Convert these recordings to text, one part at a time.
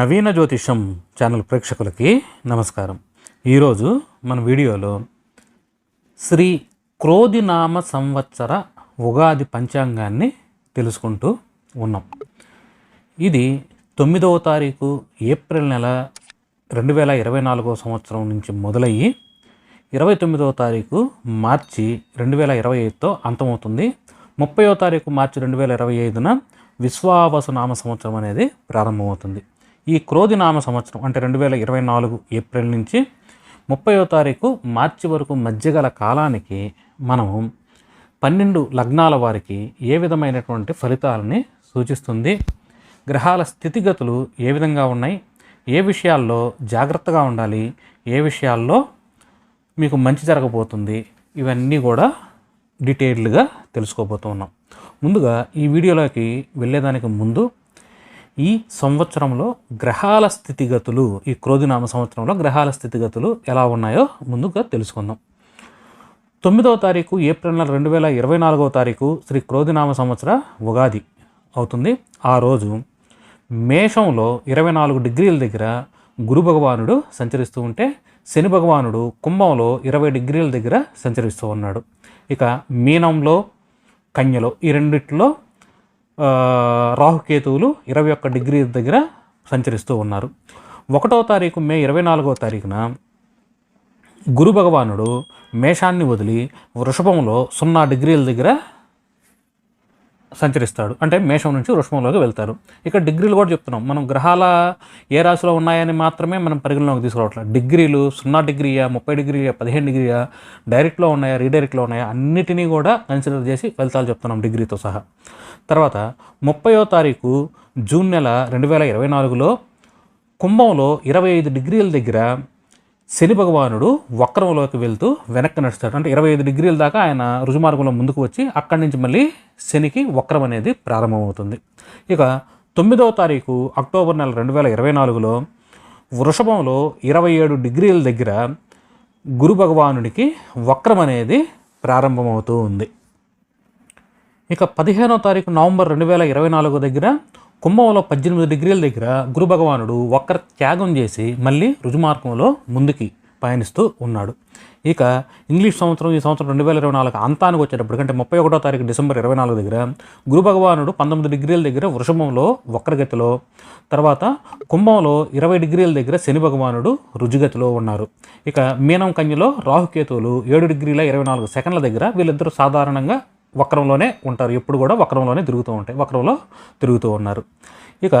నవీన జ్యోతిషం ఛానల్ ప్రేక్షకులకి నమస్కారం. ఈరోజు మన వీడియోలో శ్రీ క్రోధినామ సంవత్సర ఉగాది పంచాంగాన్ని తెలుసుకుంటూ ఉన్నాం. ఇది తొమ్మిదవ తారీఖు ఏప్రిల్ నెల రెండు వేల ఇరవై నాలుగవ సంవత్సరం నుంచి మొదలయ్యి ఇరవై తొమ్మిదవ తారీఖు మార్చి రెండు వేల ఇరవై ఐదుతో అంతమవుతుంది. ముప్పయో తారీఖు మార్చి రెండు వేల ఇరవై ఐదున విశ్వావసు నామ సంవత్సరం అనేది ప్రారంభమవుతుంది. ఈ క్రోధి నామ సంవత్సరం అంటే రెండు వేల ఇరవై నాలుగు ఏప్రిల్ నుంచి ముప్పయో తారీఖు మార్చి వరకు మధ్య గల కాలానికి మనం పన్నెండు లగ్నాల వారికి ఏ విధమైనటువంటి ఫలితాలని సూచిస్తుంది? గ్రహాల స్థితిగతులు ఏ విధంగా ఉన్నాయి? ఏ విషయాల్లో జాగ్రత్తగా ఉండాలి? ఏ విషయాల్లో మీకు మంచి జరగబోతుంది? ఇవన్నీ కూడా డీటెయిల్డ్గా తెలుసుకోబోతున్నాం. ముందుగా ఈ వీడియోలోకి వెళ్ళేదానికి ముందు ఈ సంవత్సరంలో గ్రహాల స్థితిగతులు ఈ క్రోధినామ సంవత్సరంలో గ్రహాల స్థితిగతులు ఎలా ఉన్నాయో ముందుగా తెలుసుకుందాం. తొమ్మిదవ తారీఖు ఏప్రిల్ నెల రెండు వేల ఇరవై నాలుగవ తారీఖు శ్రీ క్రోధినామ సంవత్సర ఉగాది అవుతుంది. ఆ రోజు మేషంలో ఇరవై నాలుగు డిగ్రీల దగ్గర గురు భగవానుడు సంచరిస్తూ ఉంటే శని భగవానుడు కుంభంలో ఇరవై డిగ్రీల దగ్గర సంచరిస్తూ ఉన్నాడు. ఇక మీనంలో కన్యలో ఈ రెండిట్లో రాహుకేతువులు ఇరవై ఒక్క డిగ్రీల దగ్గర సంచరిస్తూ ఉన్నారు. ఒకటో తారీఖు మే ఇరవై నాలుగో తారీఖున గురు భగవానుడు మేషాన్ని వదిలి వృషభంలో సున్నా డిగ్రీల దగ్గర సంచరిస్తాడు. అంటే మేషం నుంచి వృషభంలోకి వెళ్తారు. ఇక్కడ డిగ్రీలు కూడా చెప్తున్నాం. మనం గ్రహాల ఏ రాశిలో ఉన్నాయని మాత్రమే మనం పరిగణలోకి తీసుకురావట్లేదు డిగ్రీలు సున్నా డిగ్రీయా ముప్పై డిగ్రీయా పదిహేను డిగ్రీయా డైరెక్ట్లో ఉన్నాయా రీడైరెక్ట్లో ఉన్నాయా అన్నిటినీ కూడా కన్సిడర్ చేసి ఫలితాలు చెప్తున్నాం డిగ్రీతో సహా. తర్వాత ముప్పయో తారీఖు జూన్ నెల రెండు వేల ఇరవై నాలుగులో కుంభంలో ఇరవై ఐదు డిగ్రీల దగ్గర శని భగవానుడు వక్రంలోకి వెళ్తూ వెనక్కి నడుస్తాడు. అంటే ఇరవై ఐదు డిగ్రీల దాకా ఆయన రుజుమార్గంలో ముందుకు వచ్చి అక్కడి నుంచి మళ్ళీ శనికి వక్రం అనేది ప్రారంభమవుతుంది. ఇక తొమ్మిదవ తారీఖు అక్టోబర్ నెల రెండు వేల ఇరవై నాలుగులో వృషభంలో ఇరవై ఏడు డిగ్రీల దగ్గర గురు భగవానుడికి వక్రం అనేది ప్రారంభమవుతూ ఉంది. ఇక పదిహేనవ తారీఖు నవంబర్ రెండు వేల ఇరవై నాలుగు దగ్గర కుంభంలో పద్దెనిమిది డిగ్రీల దగ్గర గురు భగవానుడు వక్ర త్యాగం చేసి మళ్ళీ రుజుమార్గంలో ముందుకి పయనిస్తూ ఉన్నాడు. ఇక ఇంగ్లీష్ సంవత్సరం ఈ సంవత్సరం రెండు వేల ఇరవై నాలుగు అంతానికి వచ్చేటప్పటికి అంటే ముప్పై ఒకటో తారీఖు డిసెంబర్ ఇరవై నాలుగు దగ్గర గురు భగవానుడు పంతొమ్మిది డిగ్రీల దగ్గర వృషభంలో వక్రగతిలో తర్వాత కుంభంలో ఇరవై డిగ్రీల దగ్గర శని భగవానుడు రుజుగతిలో ఉన్నారు. ఇక మీనం కన్యలో రాహుకేతువులు ఏడు డిగ్రీల ఇరవై నాలుగు సెకండ్ల దగ్గర వీళ్ళిద్దరూ సాధారణంగా వక్రంలోనే ఉంటారు. ఎప్పుడు కూడా వక్రంలోనే తిరుగుతూ ఉంటాయి. వక్రంలో తిరుగుతూ ఉన్నారు. ఇక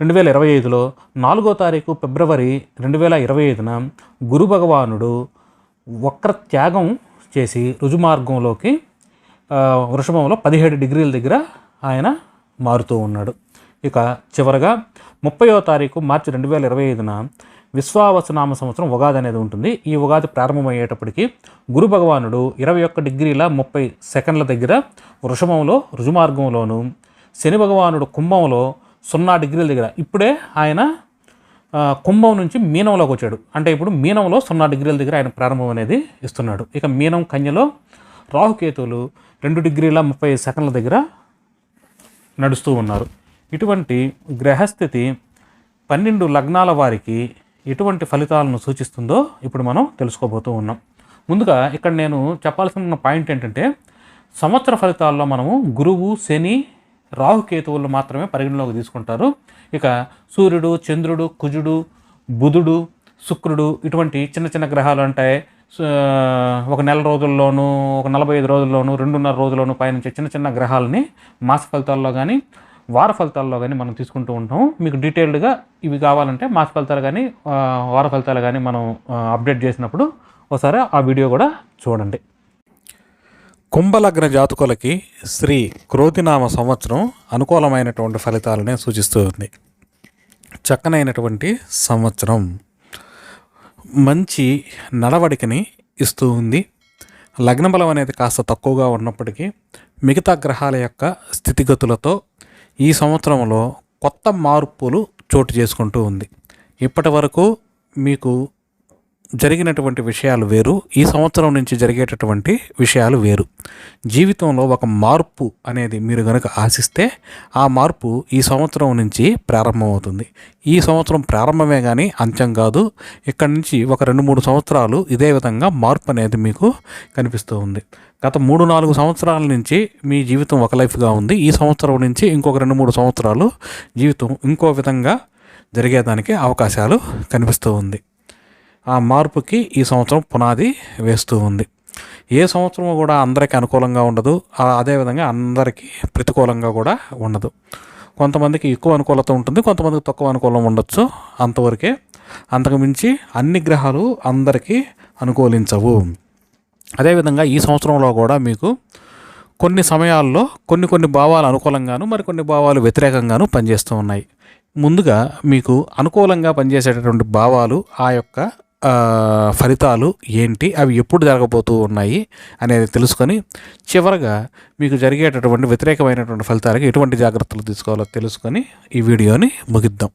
రెండు వేల ఇరవై ఐదులో నాలుగో తారీఖు ఫిబ్రవరి రెండు వేల ఇరవై ఐదున గురు భగవానుడు వక్ర త్యాగం చేసి రుజుమార్గంలోకి వృషభంలో పదిహేడు డిగ్రీల దగ్గర ఆయన మారుతూ ఉన్నాడు. ఇక చివరగా ముప్పయో తారీఖు మార్చి రెండు వేల ఇరవై ఐదున విశ్వావసనామ సంవత్సరం ఉగాది అనేది ఉంటుంది. ఈ ఉగాది ప్రారంభమయ్యేటప్పటికి గురు భగవానుడు ఇరవై ఒక్క డిగ్రీల ముప్పై సెకండ్ల దగ్గర వృషభంలో రుజుమార్గంలోను శని భగవానుడు కుంభంలో సున్నా డిగ్రీల దగ్గర ఇప్పుడే ఆయన కుంభం నుంచి మీనంలోకి వచ్చాడు. అంటే ఇప్పుడు మీనంలో సున్నా డిగ్రీల దగ్గర ఆయన ప్రారంభం అనేది ఇస్తున్నాడు. ఇక మీనం కన్యలో రాహుకేతువులు రెండు డిగ్రీల ముప్పై సెకండ్ల దగ్గర నడుస్తూ ఉన్నారు. ఇటువంటి గ్రహస్థితి పన్నెండు లగ్నాల వారికి ఎటువంటి ఫలితాలను సూచిస్తుందో ఇప్పుడు మనం తెలుసుకోబోతూ ఉన్నాం. ముందుగా ఇక్కడ నేను చెప్పాల్సిన పాయింట్ ఏంటంటే సంవత్సర ఫలితాల్లో మనము గురువు శని రాహుకేతువులు మాత్రమే పరిగణలోకి తీసుకుంటారు. ఇక సూర్యుడు చంద్రుడు కుజుడు బుధుడు శుక్రుడు ఇటువంటి చిన్న చిన్న గ్రహాలు ఉంటాయి. ఒక నెల రోజుల్లోనూ ఒక నలభై ఐదు రోజుల్లోనూ రెండున్నర రోజుల్లోనూ పయనించే చిన్న చిన్న గ్రహాలని మాస ఫలితాల్లో కానీ వార ఫలితాల్లో కానీ మనం తీసుకుంటూ ఉంటాం మీకు డీటెయిల్డ్గా ఇవి కావాలంటే మాస ఫలితాలు కానీ వార ఫలితాలు కానీ మనం అప్డేట్ చేసినప్పుడు ఒకసారి ఆ వీడియో కూడా చూడండి. కుంభలగ్న జాతకులకి శ్రీ క్రోతినామ సంవత్సరం అనుకూలమైనటువంటి ఫలితాలనే సూచిస్తూ ఉంది. చక్కనైనటువంటి సంవత్సరం. మంచి నడవడికని ఇస్తూ ఉంది. లగ్న బలం అనేది కాస్త తక్కువగా ఉన్నప్పటికీ మిగతా గ్రహాల యొక్క స్థితిగతులతో ఈ సంవత్సరంలో కొత్త మార్పులు చోటు చేసుకుంటూ ఉంది. ఇప్పటి వరకు మీకు జరిగినటువంటి విషయాలు వేరు ఈ సంవత్సరం నుంచి జరిగేటటువంటి విషయాలు వేరు. జీవితంలో ఒక మార్పు అనేది మీరు కనుక ఆశిస్తే ఆ మార్పు ఈ సంవత్సరం నుంచి ప్రారంభమవుతుంది. ఈ సంవత్సరం ప్రారంభమే కానీ అంత్యం కాదు. ఇక్కడ నుంచి ఒక రెండు మూడు సంవత్సరాలు ఇదే విధంగా మార్పు అనేది మీకు కనిపిస్తూ ఉంది. గత మూడు నాలుగు సంవత్సరాల నుంచి మీ జీవితం ఒక లైఫ్గా ఉంది. ఈ సంవత్సరం నుంచి ఇంకొక రెండు మూడు సంవత్సరాలు జీవితం ఇంకో విధంగా జరిగేదానికి అవకాశాలు కనిపిస్తూ ఉంది. ఆ మార్పుకి ఈ సంవత్సరం పునాది వేస్తూ ఉంది. ఏ సంవత్సరం కూడా అందరికీ అనుకూలంగా ఉండదు. అదేవిధంగా అందరికీ ప్రతికూలంగా కూడా ఉండదు. కొంతమందికి ఎక్కువ అనుకూలత ఉంటుంది కొంతమందికి తక్కువ అనుకూలం ఉండొచ్చు. అంతవరకే అంతకు మించి అన్ని గ్రహాలు అందరికీ అనుకూలించవు. అదేవిధంగా ఈ సంవత్సరంలో కూడా మీకు కొన్ని సమయాల్లో కొన్ని కొన్ని భావాలు అనుకూలంగాను మరికొన్ని భావాలు వ్యతిరేకంగాను పనిచేస్తూ ఉన్నాయి. ముందుగా మీకు అనుకూలంగా పనిచేసేటటువంటి భావాలు ఆ యొక్క ఫలితాలు ఏంటి? అవి ఎప్పుడు జరగబోతూ ఉన్నాయి అనేది తెలుసుకొని చివరగా మీకు జరిగేటటువంటి వ్యతిరేకమైనటువంటి ఫలితాలకి ఎటువంటి జాగ్రత్తలు తీసుకోవాలో తెలుసుకొని ఈ వీడియోని ముగిద్దాం.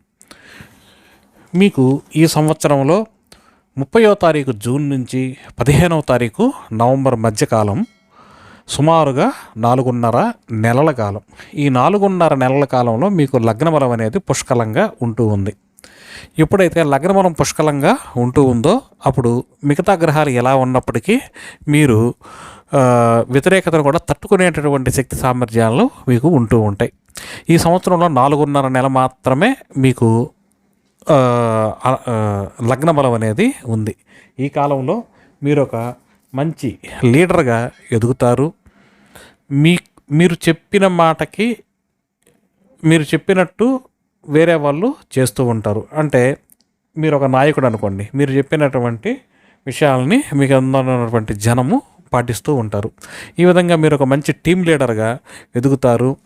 మీకు ఈ సంవత్సరంలో ముప్పయో తారీఖు జూన్ నుంచి పదిహేనవ తారీఖు నవంబర్ మధ్యకాలం సుమారుగా నాలుగున్నర నెలల కాలం. ఈ నాలుగున్నర నెలల కాలంలో మీకు లగ్నబలం అనేది పుష్కలంగా ఉంటూ ఉంది. ఎప్పుడైతే లగ్నబలం పుష్కలంగా ఉంటూ ఉందో అప్పుడు మిగతా గ్రహాలు ఎలా ఉన్నప్పటికీ మీరు వ్యతిరేకతను కూడా తట్టుకునేటటువంటి శక్తి సామర్థ్యాలు మీకు ఉంటూ ఉంటాయి. ఈ సంవత్సరంలో నాలుగున్నర నెల మాత్రమే మీకు లగ్న బలం అనేది ఉంది. ఈ కాలంలో మీరు ఒక మంచి లీడర్గా ఎదుగుతారు. మీ మీరు చెప్పిన మాటకి మీరు చెప్పినట్టు వేరే వాళ్ళు చేస్తూ ఉంటారు. అంటే మీరు ఒక నాయకుడు అనుకోండి మీరు చెప్పినటువంటి విషయాలని మీకు అందనటువంటి జనము పాటిస్తూ ఉంటారు. ఈ విధంగా మీరు ఒక మంచి టీం లీడర్గా ఎదుగుతారు.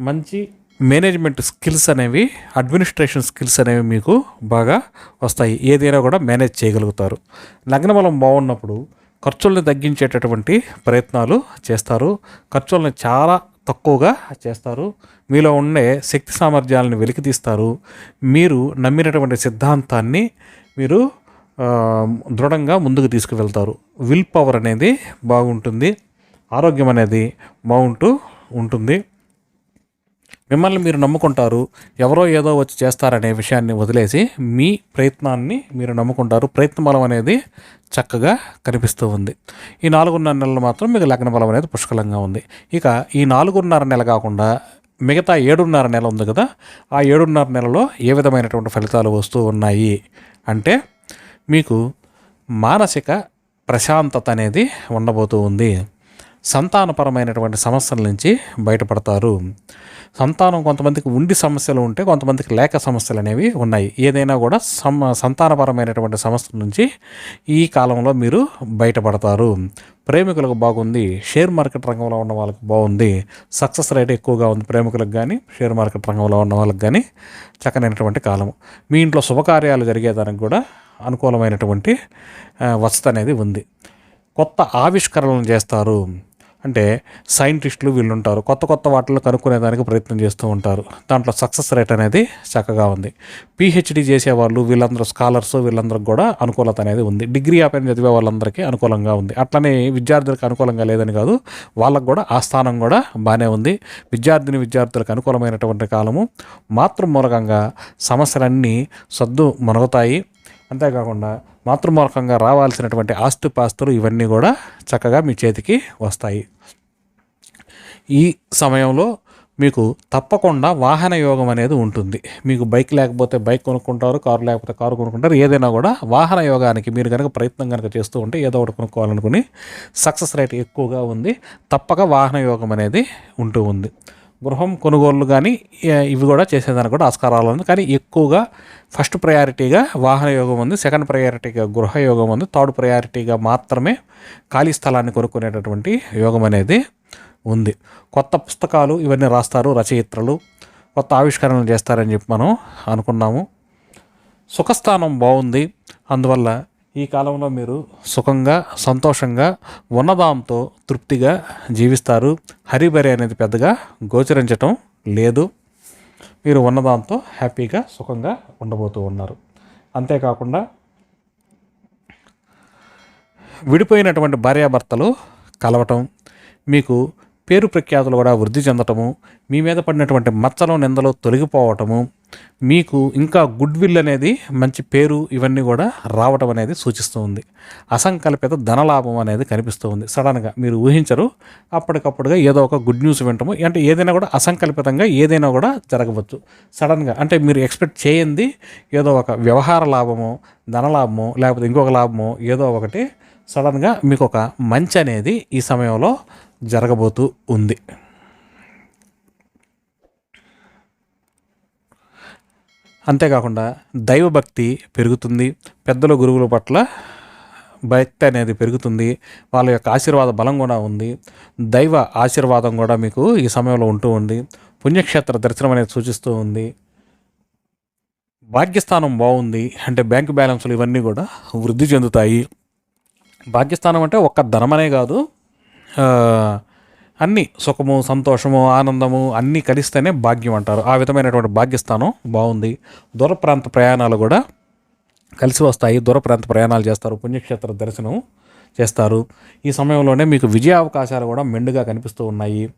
మంచి మేనేజ్మెంట్ స్కిల్స్ అనేవి అడ్మినిస్ట్రేషన్ స్కిల్స్ అనేవి మీకు బాగా వస్తాయి. ఏదైనా కూడా మేనేజ్ చేయగలుగుతారు. లగ్న బలం బాగున్నప్పుడు ఖర్చుల్ని తగ్గించేటటువంటి ప్రయత్నాలు చేస్తారు. ఖర్చుల్ని చాలా తక్కువగా చేస్తారు. మీలో ఉండే శక్తి సామర్థ్యాలను వెలికితీస్తారు. మీరు నమ్మినటువంటి సిద్ధాంతాన్ని మీరు దృఢంగా ముందుకు తీసుకువెళ్తారు. విల్ పవర్ అనేది బాగుంటుంది. ఆరోగ్యం అనేది బాగుంటూ ఉంటుంది. మిమ్మల్ని మీరు నమ్ముకుంటారు ఎవరో ఏదో వచ్చి చేస్తారనే విషయాన్ని వదిలేసి మీ ప్రయత్నాన్ని మీరు నమ్ముకుంటారు. ప్రయత్న బలం అనేది చక్కగా కనిపిస్తూ ఉంది. ఈ నాలుగున్నర నెలలు మాత్రం మీకు లగ్న బలం అనేది పుష్కలంగా ఉంది. ఇక ఈ నాలుగున్నర నెల కాకుండా మిగతా ఏడున్నర నెల ఉంది కదా ఆ ఏడున్నర నెలలో ఏ విధమైనటువంటి ఫలితాలు వస్తూ ఉన్నాయి అంటే మీకు మానసిక ప్రశాంతత అనేది ఉండబోతూ ఉంది. సంతానపరమైనటువంటి సమస్యల నుంచి బయటపడతారు. సంతానం కొంతమందికి ఉండి సమస్యలు ఉంటే కొంతమందికి లేక సమస్యలు అనేవి ఉన్నాయి. ఏదైనా కూడా సమ సంతానపరమైనటువంటి సమస్యల నుంచి ఈ కాలంలో మీరు బయటపడతారు. ప్రేమికులకు బాగుంది షేర్ మార్కెట్ రంగంలో ఉన్న వాళ్ళకి బాగుంది సక్సెస్ రేట్ ఎక్కువగా ఉంది ప్రేమికులకు కానీ షేర్ మార్కెట్ రంగంలో ఉన్న వాళ్ళకి కానీ చక్కనైనటువంటి కాలం. మీ ఇంట్లో శుభకార్యాలు జరిగేదానికి కూడా అనుకూలమైనటువంటి వసతి అనేది ఉంది. కొత్త ఆవిష్కరణలు చేస్తారు. అంటే సైంటిస్టులు వీళ్ళు ఉంటారు కొత్త కొత్త వాటిలో కనుక్కునేదానికి ప్రయత్నం చేస్తూ ఉంటారు. దాంట్లో సక్సెస్ రేట్ అనేది చక్కగా ఉంది. పిహెచ్డి చేసేవాళ్ళు వీళ్ళందరూ స్కాలర్స్ వీళ్ళందరికి కూడా అనుకూలత అనేది ఉంది. డిగ్రీ ఆపైన చదివే వాళ్ళందరికీ అనుకూలంగా ఉంది. అట్లనే విద్యార్థులకు అనుకూలంగా లేదని కాదు వాళ్ళకు కూడా ఆ స్థానం కూడా బాగానే ఉంది. విద్యార్థిని విద్యార్థులకు అనుకూలమైనటువంటి కాలము. మాతృమూలకంగా సమస్యలన్నీ సద్దు మునుగుతాయి. అంతేకాకుండా మాతృమూలకంగా రావాల్సినటువంటి ఆస్తుపాస్తులు ఇవన్నీ కూడా చక్కగా మీ చేతికి వస్తాయి. ఈ సమయంలో మీకు తప్పకుండా వాహన యోగం అనేది ఉంటుంది. మీకు బైక్ లేకపోతే బైక్ కొనుక్కుంటారు కారు లేకపోతే కారు కొనుక్కుంటారు ఏదైనా కూడా వాహన యోగానికి మీరు కనుక ప్రయత్నం కనుక చేస్తూ ఉంటే ఏదో ఒకటి కొనుక్కోవాలనుకుని సక్సెస్ రేట్ ఎక్కువగా ఉంది. తప్పక వాహన యోగం అనేది ఉంటూ ఉంది. గృహం కొనుగోళ్ళు కానీ ఇవి కూడా చేసేదానికి కూడా ఆస్కారాలు ఉంది. కానీ ఎక్కువగా ఫస్ట్ ప్రయారిటీగా వాహన యోగం ఉంది సెకండ్ ప్రయారిటీగా గృహ యోగం ఉంది థర్డ్ ప్రయారిటీగా మాత్రమే ఖాళీ స్థలాన్ని కొనుక్కునేటటువంటి యోగం అనేది ఉంది. కొత్త పుస్తకాలు ఇవన్నీ రాస్తారు రచయిత్రలు. కొత్త ఆవిష్కరణలు చేస్తారని చెప్పి మనం అనుకున్నాము. సుఖస్థానం బాగుంది. అందువల్ల ఈ కాలంలో మీరు సుఖంగా సంతోషంగా ఉన్నదాంతో తృప్తిగా జీవిస్తారు. హరిబరి అనేది పెద్దగా గోచరించటం లేదు. మీరు ఉన్నదాంతో హ్యాపీగా సుఖంగా ఉండబోతూ ఉన్నారు. అంతేకాకుండా విడిపోయినటువంటి భార్యాభర్తలు కలవటం మీకు పేరు ప్రఖ్యాతులు కూడా వృద్ధి చెందటము మీ మీద పడినటువంటి మచ్చలు నిందలు తొలగిపోవటము మీకు ఇంకా గుడ్ విల్ అనేది మంచి పేరు ఇవన్నీ కూడా రావటం అనేది సూచిస్తూ ఉంది. అసంకల్పిత ధనలాభం అనేది కనిపిస్తూ ఉంది. సడన్గా మీరు ఊహించరు. అప్పటికప్పుడుగా ఏదో ఒక గుడ్ న్యూస్ వింటము అంటే ఏదైనా కూడా అసంకల్పితంగా ఏదైనా కూడా జరగవచ్చు. సడన్గా అంటే మీరు ఎక్స్పెక్ట్ చేయండి ఏదో ఒక వ్యవహార లాభమో ధనలాభము లేకపోతే ఇంకొక లాభమో ఏదో ఒకటి. సడన్గా మీకు ఒక మంచి అనేది ఈ సమయంలో జరగబోతూ ఉంది. అంతేకాకుండా దైవభక్తి పెరుగుతుంది. పెద్దల గురువుల పట్ల భక్తి అనేది పెరుగుతుంది. వాళ్ళ యొక్క ఆశీర్వాద బలం కూడా ఉంది. దైవ ఆశీర్వాదం కూడా మీకు ఈ సమయంలో ఉంటూ ఉంది. పుణ్యక్షేత్ర దర్శనం అనేది సూచిస్తూ ఉంది. భాగ్యస్థానం బాగుంది అంటే బ్యాంకు బ్యాలెన్స్లు ఇవన్నీ కూడా వృద్ధి చెందుతాయి. భాగ్యస్థానం అంటే ఒక్క ధనమనే కాదు అన్నీ సుఖము సంతోషము ఆనందము అన్నీ కలిస్తేనే భాగ్యం అంటారు. ఆ విధమైనటువంటి భాగ్యస్థానం బాగుంది. దూర ప్రాంత ప్రయాణాలు కూడా కలిసి వస్తాయి. దూర ప్రాంత ప్రయాణాలు చేస్తారు. పుణ్యక్షేత్ర దర్శనం చేస్తారు. ఈ సమయంలోనే మీకు విజయ అవకాశాలు కూడా మెండుగా కనిపిస్తూ ఉన్నాయి.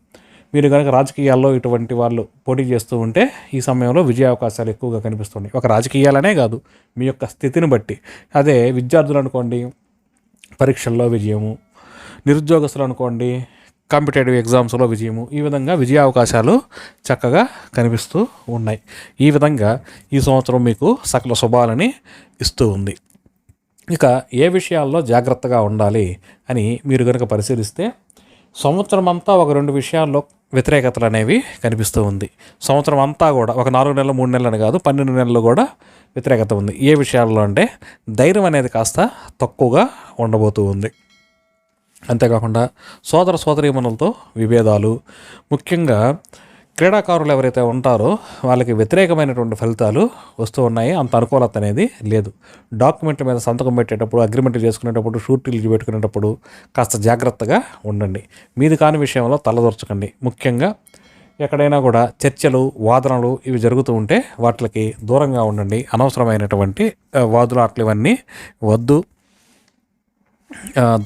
మీరు కనుక రాజకీయాల్లో ఇటువంటి వాళ్ళు పోటీ చేస్తూ ఉంటే ఈ సమయంలో విజయ అవకాశాలు ఎక్కువగా కనిపిస్తున్నాయి. ఒక రాజకీయాలనే కాదు మీ యొక్క స్థితిని బట్టి. అదే విద్యార్థులు అనుకోండి పరీక్షల్లో విజయము. నిరుద్యోగస్తులు అనుకోండి కాంపిటేటివ్ ఎగ్జామ్స్లో విజయము. ఈ విధంగా విజయ అవకాశాలు చక్కగా కనిపిస్తూ ఉన్నాయి. ఈ విధంగా ఈ సంవత్సరం మీకు సకల శుభాలని ఇస్తూ ఉంది. ఇక ఏ విషయాల్లో జాగ్రత్తగా ఉండాలి అని మీరు కనుక పరిశీలిస్తే సంవత్సరం అంతా ఒక రెండు విషయాల్లో వ్యతిరేకతలు అనేవి కనిపిస్తూ ఉంది. సంవత్సరం అంతా కూడా ఒక నాలుగు నెలలు మూడు నెలలు అని కాదు పన్నెండు నెలలు కూడా వ్యతిరేకత ఉంది. ఏ విషయాల్లో అంటే ధైర్యం అనేది కాస్త తక్కువగా ఉండబోతూ ఉంది. అంతేకాకుండా సోదర సోదరీమణులతో విభేదాలు ముఖ్యంగా క్రీడాకారులు ఎవరైతే ఉంటారో వాళ్ళకి వ్యతిరేకమైనటువంటి ఫలితాలు వస్తూ ఉన్నాయి. అంత అనుకూలత అనేది లేదు. డాక్యుమెంట్ల మీద సంతకం పెట్టేటప్పుడు అగ్రిమెంట్ చేసుకునేటప్పుడు షూటీలు పెట్టుకునేటప్పుడు కాస్త జాగ్రత్తగా ఉండండి. మీది కాని విషయంలో తలదొరచకండి. ముఖ్యంగా ఎక్కడైనా కూడా చర్చలు వాదనలు ఇవి జరుగుతూ ఉంటే వాటికి దూరంగా ఉండండి. అనవసరమైనటువంటి వాదులు వాదులాట్లు ఇవన్నీ వద్దు.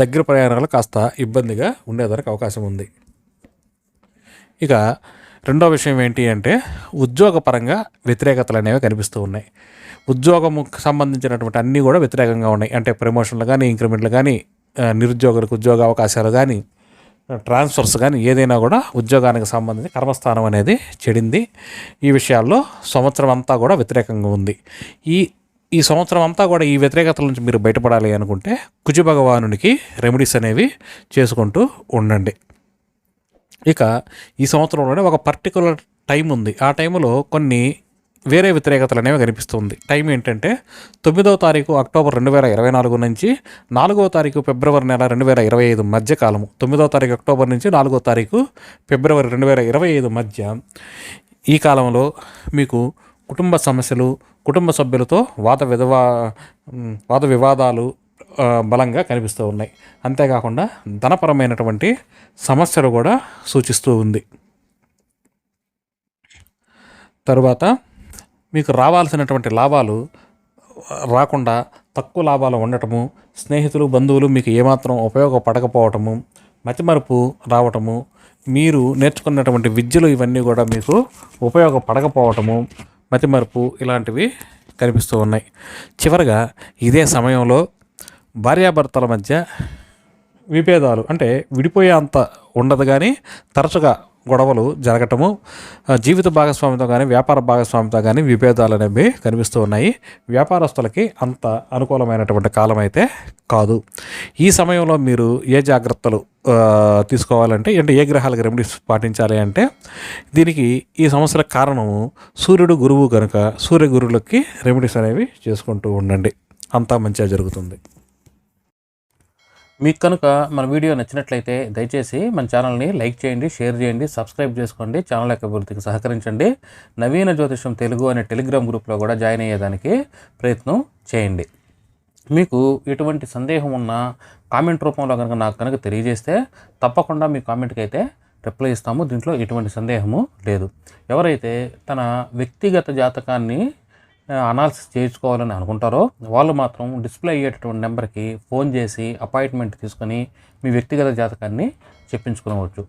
దగ్గర ప్రయాణాలు కాస్త ఇబ్బందిగా ఉండేదానికి అవకాశం ఉంది. ఇక రెండో విషయం ఏంటి అంటే ఉద్యోగపరంగా వ్యతిరేకతలు అనేవి కనిపిస్తూ ఉన్నాయి. ఉద్యోగము సంబంధించినటువంటి అన్నీ కూడా వ్యతిరేకంగా ఉన్నాయి. అంటే ప్రమోషన్లు కానీ ఇంక్రిమెంట్లు కానీ నిరుద్యోగులకు ఉద్యోగ అవకాశాలు కానీ ట్రాన్స్ఫర్స్ కానీ ఏదైనా కూడా ఉద్యోగానికి సంబంధించి కర్మస్థానం అనేది చెడింది. ఈ విషయాల్లో సంవత్సరం అంతా కూడా వ్యతిరేకంగా ఉంది. ఈ ఈ సంవత్సరం అంతా కూడా ఈ వ్యతిరేకతల నుంచి మీరు బయటపడాలి అనుకుంటే కుజ భగవానునికి రెమెడీస్ అనేవి చేసుకుంటూ ఉండండి. ఇక ఈ సంవత్సరంలోనే ఒక పర్టికులర్ టైం ఉంది. ఆ టైంలో కొన్ని వేరే వ్యతిరేకతలు అనేవి కనిపిస్తుంది. టైం ఏంటంటే తొమ్మిదవ తారీఖు అక్టోబర్ రెండు వేల ఇరవై నాలుగు నుంచి నాలుగవ తారీఖు ఫిబ్రవరి నెల రెండు వేల ఇరవై ఐదు మధ్య కాలము. తొమ్మిదవ తారీఖు అక్టోబర్ నుంచి నాలుగో తారీఖు ఫిబ్రవరి రెండు వేల ఇరవై ఐదు మధ్య ఈ కాలంలో మీకు కుటుంబ సమస్యలు కుటుంబ సభ్యులతో వాద విధవా వాద వివాదాలు బలంగా కనిపిస్తూ ఉన్నాయి. అంతేకాకుండా ధనపరమైనటువంటి సమస్యలు కూడా సూచిస్తూ ఉంది. తరువాత మీకు రావాల్సినటువంటి లాభాలు రాకుండా తక్కువ లాభాలు ఉండటము స్నేహితులు బంధువులు మీకు ఏమాత్రం ఉపయోగపడకపోవటము మతిమరుపు రావటము మీరు నేర్చుకున్నటువంటి విద్యలు ఇవన్నీ కూడా మీకు ఉపయోగపడకపోవటము మతిమరుపు ఇలాంటివి కనిపిస్తూ ఉన్నాయి. చివరగా ఇదే సమయంలో భార్యాభర్తల మధ్య విభేదాలు అంటే విడిపోయే అంత ఉండదు కానీ తరచుగా గొడవలు జరగటము జీవిత భాగస్వామితో కానీ వ్యాపార భాగస్వామితో కానీ విభేదాలు అనేవి కనిపిస్తూ ఉన్నాయి. వ్యాపారస్తులకి అంత అనుకూలమైనటువంటి కాలం అయితే కాదు. ఈ సమయంలో మీరు ఏ జాగ్రత్తలు తీసుకోవాలంటే అంటే ఏ గ్రహాలకు రెమెడీస్ పాటించాలి అంటే దీనికి ఈ సమస్యల కారణము సూర్యుడు గురువు కనుక సూర్య గురువులకి రెమెడీస్ అనేవి చేసుకుంటూ ఉండండి. అంతా మంచిగా జరుగుతుంది. మీకు కనుక మన వీడియో నచ్చినట్లయితే దయచేసి మన ఛానల్ని లైక్ చేయండి షేర్ చేయండి సబ్స్క్రైబ్ చేసుకోండి ఛానల్ యొక్క అభివృద్ధికి సహకరించండి. నవీన జ్యోతిషం తెలుగు అనే టెలిగ్రామ్ గ్రూప్లో కూడా జాయిన్ అయ్యేదానికి ప్రయత్నం చేయండి. మీకు ఎటువంటి సందేహం ఉన్నా కామెంట్ రూపంలో కనుక నాకు కనుక తెలియజేస్తే తప్పకుండా మీ కామెంట్కి అయితే రిప్లై ఇస్తాము. దీంట్లో ఎటువంటి సందేహము లేదు. ఎవరైతే తన వ్యక్తిగత జాతకాన్ని అనాలిసిస్ చేయించుకోవాలని అనుకుంటారో వాళ్ళు మాత్రం డిస్ప్లే అయ్యేటటువంటి నెంబర్కి ఫోన్ చేసి అపాయింట్మెంట్ తీసుకొని మీ వ్యక్తిగత జాతకాన్ని చెప్పించుకోవచ్చు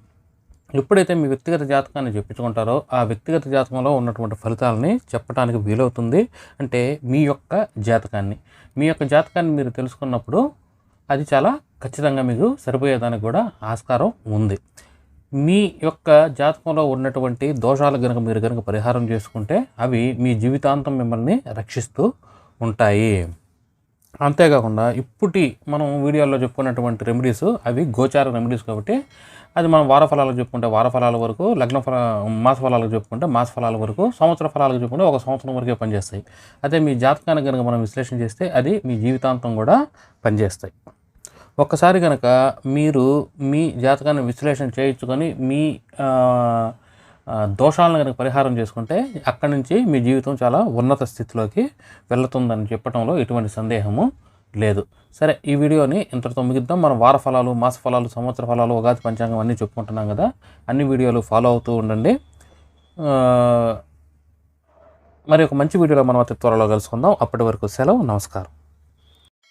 ఎప్పుడైతే మీ వ్యక్తిగత జాతకాన్ని చెప్పించుకుంటారో ఆ వ్యక్తిగత జాతకంలో ఉన్నటువంటి ఫలితాలని చెప్పడానికి వీలవుతుంది. అంటే మీ యొక్క జాతకాన్ని. మీ యొక్క జాతకాన్ని మీరు తెలుసుకున్నప్పుడు అది చాలా ఖచ్చితంగా మీకు సరిపోయేదానికి కూడా ఆస్కారం ఉంది. మీ యొక్క జాతకంలో ఉన్నటువంటి దోషాలు కనుక మీరు కనుక పరిహారం చేసుకుంటే అవి మీ జీవితాంతం మిమ్మల్ని రక్షిస్తూ ఉంటాయి. అంతేకాకుండా ఇప్పటి మనం వీడియోలో చెప్పుకున్నటువంటి రెమెడీస్ అవి గోచార రెమెడీస్ కాబట్టి అది మనం వార ఫలాలకు చెప్పుకుంటే వార ఫలాల వరకు లగ్న ఫల మాస ఫలాలకు చెప్పుకుంటే మాస ఫలాల వరకు సంవత్సర ఫలాలకు చెప్పుకుంటే ఒక సంవత్సరం వరకే పనిచేస్తాయి. అదే మీ జాతకాన్ని కనుక మనం విశ్లేషణ చేస్తే అది మీ జీవితాంతం కూడా పనిచేస్తాయి. ఒక్కసారి కనుక మీరు మీ జాతకాన్ని విశ్లేషణ చేయించుకొని మీ దోషాలను కనుక పరిహారం చేసుకుంటే అక్కడి నుంచి మీ జీవితం చాలా ఉన్నత స్థితిలోకి వెళుతుందని చెప్పడంలో ఎటువంటి సందేహము లేదు. సరే ఈ వీడియోని ఇంతటితో ముగిద్దాం. మనం వార ఫలాలు మాస ఫలాలు సంవత్సర ఫలాలు ఉగాది పంచాంగం అన్నీ చెప్పుకుంటున్నాం కదా. అన్ని వీడియోలు ఫాలో అవుతూ ఉండండి. మరి ఒక మంచి వీడియోలో మనం అతి త్వరలో కలుసుకుందాం. అప్పటి వరకు సెలవు నమస్కారం.